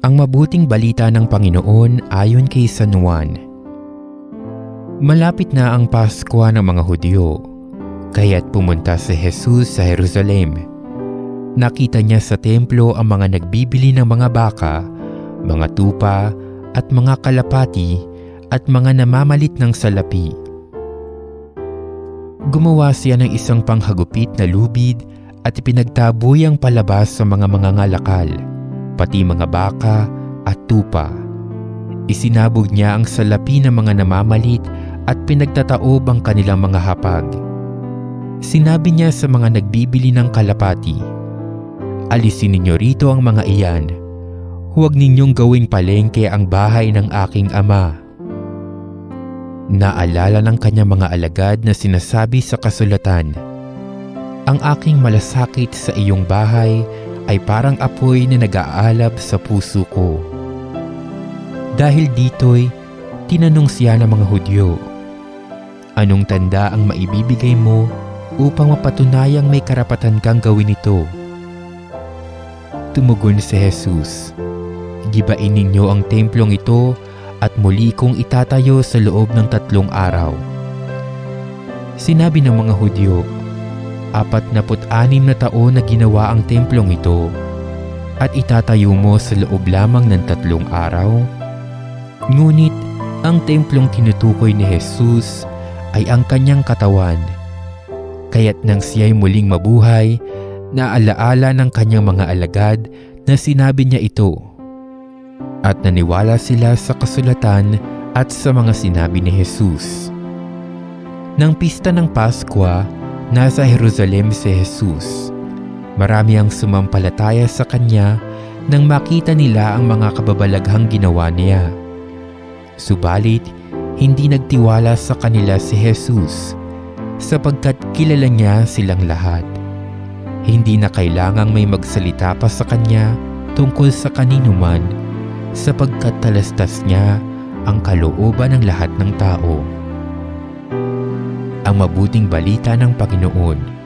Ang mabuting balita ng Panginoon ayon kay San Juan. Malapit na ang Pasko ng mga Hudyo, kaya't pumunta si Jesus sa Jerusalem. Nakita niya sa templo ang mga nagbibili ng mga baka, mga tupa, at mga kalapati at mga namamalit ng salapi Gumawa siya ng isang panghagupit na lubid at ipinagtaboy ang palabas sa mga mangangalakal, pati mga baka at tupa. Isinabog niya ang salapi ng mga namamalit at pinagtataob ang kanilang mga hapag. Sinabi niya sa mga nagbibili ng kalapati, Alisin ninyo rito ang mga iyan. Huwag ninyong gawing palengke ang bahay ng aking ama. Naalala ng kanyang mga alagad na sinasabi sa kasulatan, Ang aking malasakit sa iyong bahay ay parang apoy na nag-aalab sa puso ko. Dahil dito'y tinanong siya ng mga Hudyo, Anong tanda ang maibibigay mo upang mapatunayang may karapatan kang gawin ito? Tumugon si Jesus, Gibain ninyo ang templong ito at muli kong itatayo sa loob ng tatlong araw. Sinabi ng mga Hudyo, apat na anim na taon na ginawa ang templong ito at itatayo mo sa loob lamang ng tatlong araw? Ngunit ang templong tinutukoy ni Jesus ay ang kanyang katawan. Kaya't nang siya'y muling mabuhay, naalaala ng kanyang mga alagad na sinabi niya ito. At naniwala sila sa kasulatan at sa mga sinabi ni Jesus. Nang pista ng Paskwa, nasa Jerusalem si Jesus. Marami ang sumampalataya sa kanya nang makita nila ang mga kababalaghang ginawa niya. Subalit, hindi nagtiwala sa kanila si Jesus sapagkat kilala niya silang lahat. Hindi na kailangang may magsalita pa sa kanya tungkol sa kanino man sapagkat talastas niya ang kalooban ng lahat ng tao. Ang mabuting balita ng Panginoon